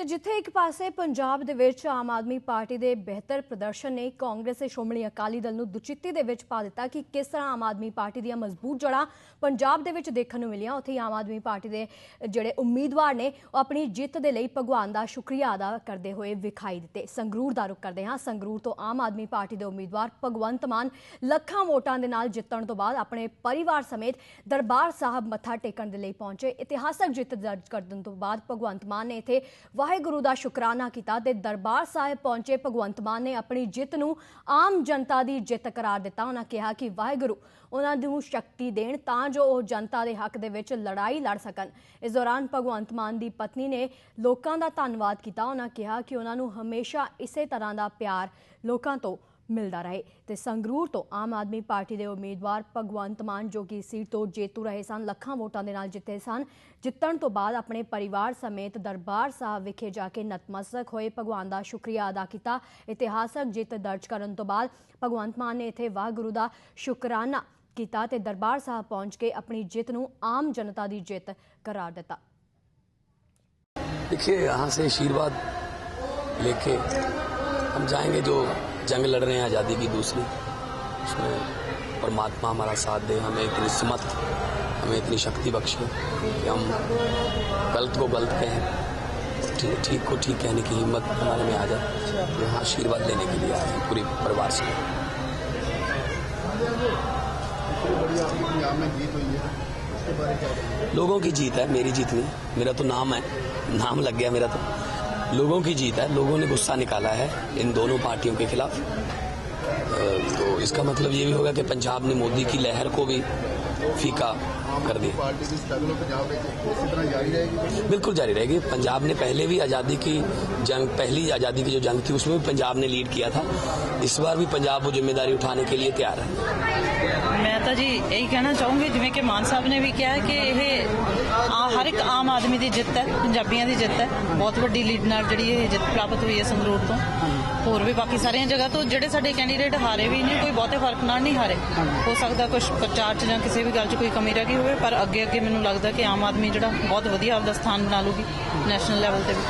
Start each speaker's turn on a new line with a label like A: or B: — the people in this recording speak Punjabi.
A: ਤੇ ਜਿੱਥੇ ਇੱਕ ਪਾਸੇ ਪੰਜਾਬ ਦੇ ਵਿੱਚ ਆਮ ਆਦਮੀ ਪਾਰਟੀ ਦੇ ਬਿਹਤਰ ਪ੍ਰਦਰਸ਼ਨ ਨੇ ਕਾਂਗਰਸ ਤੇ ਸ਼੍ਰੋਮਣੀ ਅਕਾਲੀ ਦਲ ਨੂੰ ਦੁਚਿੱਤੀ ਦੇ ਵਿੱਚ ਪਾ ਦਿੱਤਾ ਕਿ ਕਿਸ ਤਰ੍ਹਾਂ ਆਮ ਆਦਮੀ ਪਾਰਟੀ ਦੀਆਂ ਮਜ਼ਬੂਤ ਜੜ੍ਹਾਂ ਪੰਜਾਬ ਦੇ ਵਿੱਚ ਦੇਖਣ ਨੂੰ ਮਿਲੀਆਂ, ਉੱਥੇ ਆਮ ਆਦਮੀ ਪਾਰਟੀ ਦੇ ਜਿਹੜੇ ਉਮੀਦਵਾਰ ਨੇ, ਉਹ ਆਪਣੀ ਜਿੱਤ ਦੇ ਲਈ ਭਗਵਾਨ ਦਾ ਸ਼ੁਕਰੀਆ ਅਦਾ ਕਰਦੇ ਹੋਏ ਵਿਖਾਈ ਦਿੱਤੇ। ਸੰਗਰੂਰ ਦਾ ਰੁਖ ਕਰਦੇ ਹਾਂ। ਸੰਗਰੂਰ ਤੋਂ ਆਮ ਆਦਮੀ ਪਾਰਟੀ ਦੇ ਉਮੀਦਵਾਰ ਭਗਵੰਤ ਮਾਨ ਲੱਖਾਂ ਵੋਟਾਂ ਦੇ ਨਾਲ ਜਿੱਤਣ ਤੋਂ ਬਾਅਦ ਆਪਣੇ ਪਰਿਵਾਰ ਸਮੇਤ ਦਰਬਾਰ ਸਾਹਿਬ ਮੱਥਾ ਟੇਕਣ ਦੇ ਲਈ ਪਹੁੰਚੇ। ਇਤਿਹਾਸਕ ਜਿੱਤ ਦਰਜ ਕਰਨ ਤੋਂ ਬਾਅਦ ਭਗਵੰਤ ਮਾਨ ਨੇ ਇੱਥੇ ਵਾਹਿਗੁਰੂ ਦਾ ਸ਼ੁਕਰਾਨਾ ਕੀਤਾ ਤੇ ਦਰਬਾਰ ਸਾਹਿਬ ਪਹੁੰਚੇ। ਭਗਵੰਤ ਮਾਨ ਨੇ ਆਪਣੀ ਜਿੱਤ ਨੂੰ ਆਮ ਜਨਤਾ ਦੀ ਜਿੱਤ ਕਰਾਰ ਦਿੱਤਾ। ਉਹਨਾਂ ਕਿਹਾ ਕਿ ਵਾਹਿਗੁਰੂ ਉਹਨਾਂ ਨੂੰ ਸ਼ਕਤੀ ਦੇਣ ਤਾਂ ਜੋ ਉਹ ਜਨਤਾ ਦੇ ਹੱਕ ਦੇ ਵਿੱਚ ਲੜਾਈ ਲੜ ਸਕਣ। ਇਸ ਦੌਰਾਨ ਭਗਵੰਤ ਮਾਨ ਦੀ ਪਤਨੀ ਨੇ ਲੋਕਾਂ ਦਾ ਧੰਨਵਾਦ ਕੀਤਾ। ਉਹਨਾਂ ਕਿਹਾ ਕਿ ਉਹਨਾਂ ਨੂੰ ਹਮੇਸ਼ਾ ਇਸੇ ਤਰ੍ਹਾਂ ਦਾ ਪਿਆਰ ਲੋਕਾਂ ਤੋਂ ਮਿਲਦਾ ਰਹੇ ਤੇ ਸੰਗਰੂਰ ਤੋਂ ਆਮ ਆਦਮੀ ਪਾਰਟੀ ਦੇ ਉਮੀਦਵਾਰ ਭਗਵੰਤ ਮਾਨ ਜੋ ਕਿ ਇਸ ਸੀਟ ਤੋਂ ਜੇਤੂ ਰਹੇ ਸਨ ਲੱਖਾਂ ਵੋਟਾਂ ਦੇ ਨਾਲ ਜਿੱਤੇ ਸਨ ਜਿੱਤਣ ਤੋਂ ਬਾਅਦ ਆਪਣੇ ਪਰਿਵਾਰ ਸਮੇਤ ਦਰਬਾਰ ਸਾਹਿਬ ਵਿਖੇ ਜਾ ਕੇ ਨਤਮਸਤਕ ਹੋਏ ਭਗਵਾਨ ਦਾ ਸ਼ੁਕਰੀਆ ਅਦਾ ਕੀਤਾ ਇਤਿਹਾਸਕ ਜਿੱਤ ਦਰਜ ਕਰਨ ਤੋਂ ਬਾਅਦ ਭਗਵੰਤ ਮਾਨ ਨੇ ਇੱਥੇ ਵਾਹਿਗੁਰੂ ਦਾ ਸ਼ੁਕਰਾਨਾ ਕੀਤਾ ਤੇ ਦਰਬਾਰ ਸਾਹਿਬ ਪਹੁੰਚ ਕੇ ਆਪਣੀ ਜਿੱਤ ਨੂੰ ਆਮ ਜਨਤਾ ਦੀ ਜਿੱਤ ਕਰਾਰ ਦਿੱਤਾ
B: देखिए यहाँ से आशीर्वाद लेके हम जाएंगे जो जंग लड़ रहे हैं, आज़ादी की दूसरी। उसमें परमात्मा हमारा साथ दे, हमें इतनी सुमत हमें इतनी शक्ति बख्शे कि हम गलत को गलत कहें, ठीक को ठीक कहने की हिम्मत हमारे में आ जाए। तो यहाँ आशीर्वाद लेने के लिए आए पूरे परिवार से। लोगों की जीत है, मेरी जीत नहीं, मेरा तो नाम है, नाम लग गया मेरा तो। लोगों की जीत है, लोगों ने गुस्सा निकाला है इन दोनों पार्टियों के खिलाफ। तो इसका मतलब ये भी होगा कि पंजाब ने मोदी की लहर को भी फीका कर दिया। बिल्कुल जारी रहेगी। पंजाब ने पहले भी आज़ादी की जंग, पहली आज़ादी की जो जंग थी, उसमें भी पंजाब ने लीड किया था। इस बार भी पंजाब वो ज़िम्मेदारी उठाने के लिए तैयार है।
C: मैं तो जी, यही कहना चाहूँगी जिम्मे के मान साहब ने भी किया कि यह ਆਦਮੀ ਦੀ ਜਿੱਤ ਹੈ ਪੰਜਾਬੀਆਂ ਦੀ ਜਿੱਤ ਹੈ। ਬਹੁਤ ਵੱਡੀ ਲੀਡ ਨਾਲ ਜਿਹੜੀ ਇਹ ਜਿੱਤ ਪ੍ਰਾਪਤ ਹੋਈ ਹੈ ਸੰਗਰੂਰ ਤੋਂ। ਹੋਰ ਵੀ ਬਾਕੀ ਸਾਰੀਆਂ ਜਗ੍ਹਾ ਤੋਂ ਜਿਹੜੇ ਸਾਡੇ ਕੈਂਡੀਡੇਟ ਹਾਰੇ ਵੀ ਨੇ ਕੋਈ ਬਹੁਤੇ ਫ਼ਰਕ ਨਾਲ ਨਹੀਂ ਹਾਰੇ। ਹੋ ਸਕਦਾ ਕੁਝ ਪ੍ਰਚਾਰ 'ਚ ਜਾਂ ਕਿਸੇ ਵੀ ਗੱਲ 'ਚ ਕੋਈ ਕਮੀ ਰਹਿ ਗਈ ਹੋਵੇ ਪਰ ਅੱਗੇ ਅੱਗੇ ਮੈਨੂੰ ਲੱਗਦਾ ਕਿ ਆਮ ਆਦਮੀ ਜਿਹੜਾ ਬਹੁਤ ਵਧੀਆ ਆਪਦਾ ਸਥਾਨ ਬਣਾ ਲੂਗੀ ਨੈਸ਼ਨਲ ਲੈਵਲ ਤੇ